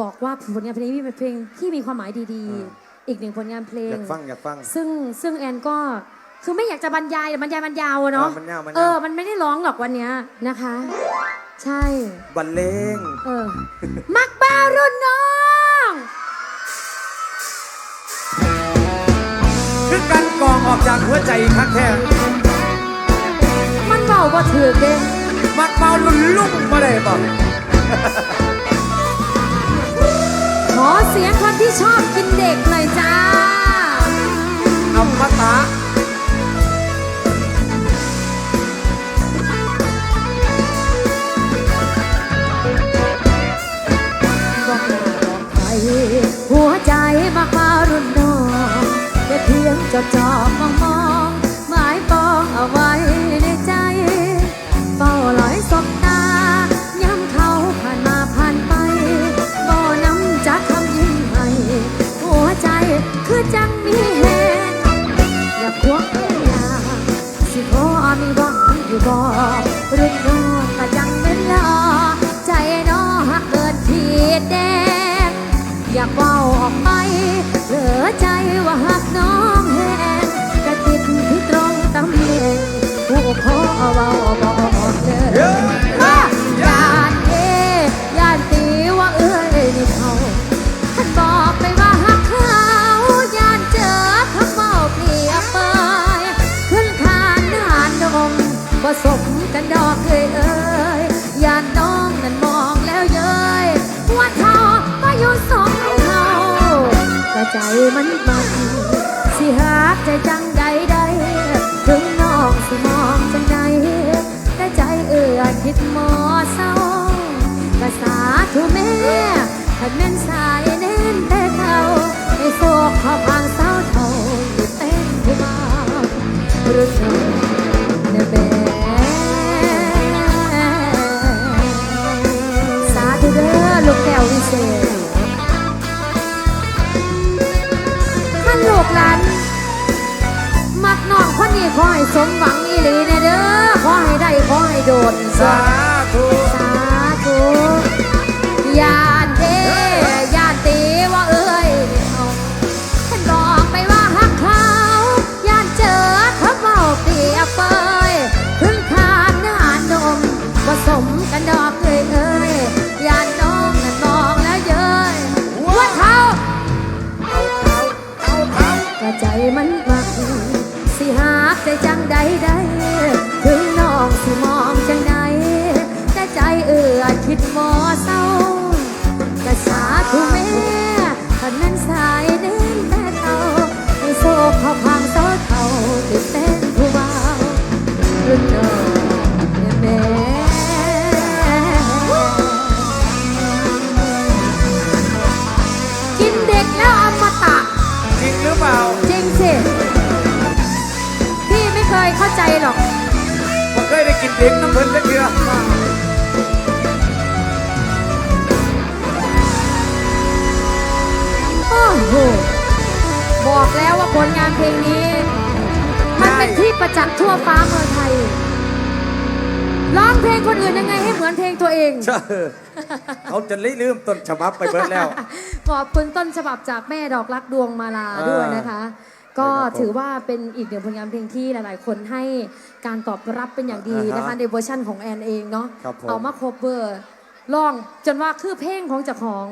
บอกว่าผลงานเพลงนี้เป็นเพลงที่มีความหมายดีอืมๆอีกหนึ่งผลงานเพลองยากฟังอยากฟัง ซึ่งซึ่งแอนก็คือไม่อยากจะบรรยายแต่บรรยายมันยาวอะเนาะอ่ามันยาวมันยาว เออ มันไม่ได้ร้องหรอกวันเนี้ยนะคะ ใช่ บรรเลงเออ มักบ้ารุ่นน้องคือกันกองออกจากหัวใจคักแท้มันเบาบ่ถือเด้มักเมาลุ่นลุ่มมาได้บ่ หัวใจมักมารุ่นน้องแค่เพียงจดจ่อมองมองหมายปองเอาไว้ในใจเฝ้าลอยสบตาย้ำเขาผ่านมาผ่านไปบ่น้ำจากคำยิ่งให้หัวใจคือจังมีแหงอย่ากควงเอยาสิพอมีหวังอยู่บ่รุ่นน้อง อยากเว้าออกไป เหลือใจว่าหักน้องแหงกระติดที่ตรงตำแหน่งผู้ขอเว้าบอกเลยเย้ว่าญาติเอยานตีว่าเอ้ยนี่เขาท่านบอกไปว่าหักเขายานเจอคำเมาเปรียบเปยขึ้นคานนานดมผสมกันดอกเอ้ยเอ้ยยานน้องนั้นมองแล้วเย้ยว่าเธอมาอยู่สอง ใจมันมันสิหักใจจังใดใดถึงน้องสิมองจังใดแต่ใจเอื้อคิดหมอเศร้าภาษาทุแม่ขันแม่นสายเน้นแต่เขาให้โศกขอพังเศร้าเท่าอยู่เต้นผู้บ่ารุ่นน้องเนแม่สาธุเด้อลูกแก้ววิเศษ ลัน มักน้องคนนี้ขอให้สมหวังอีหลีแน่เด้อขอให้ได้ขอให้โดนสา ใดถึงน้องสิมองจังใดแต่ใจเอื้อคิดหมอเศร้ากระสาธุแม่ขันนั้นสายเดินแต่เต่าให้โศกเขาพังเศร้าเท่าติดเต้นผู้เบารุ่นน้อง ใจหรอกผมเคยได้กินเด็กน้ำเพิ่นจักเทื่อโอ้โหบอกแล้วว่าผลงานเพลงนี้ มันเป็นที่ประจักษ์ทั่วฟ้าเมืองไทยร้องเพลงคนอื่นยังไงให้เหมือนเพลงตัวเองใช่เขาจะลืมต้นฉบับไปเบิดแล้ว ขอบคุณต้นฉบับจากแม่ดอกรักดวงมาลาอ่าด้วยนะคะ ก็ครับผมถือว่าเป็นอีกหนึ่งผลงานเพลงที่หลาย ๆ คนให้การตอบรับเป็นอย่างดีอ่าฮะนะคะในเวอร์ชั่นของแอนเองเนาะครับผมเอามาครบเบอร์ร้องจนว่าคือเพลงของเจ้าของ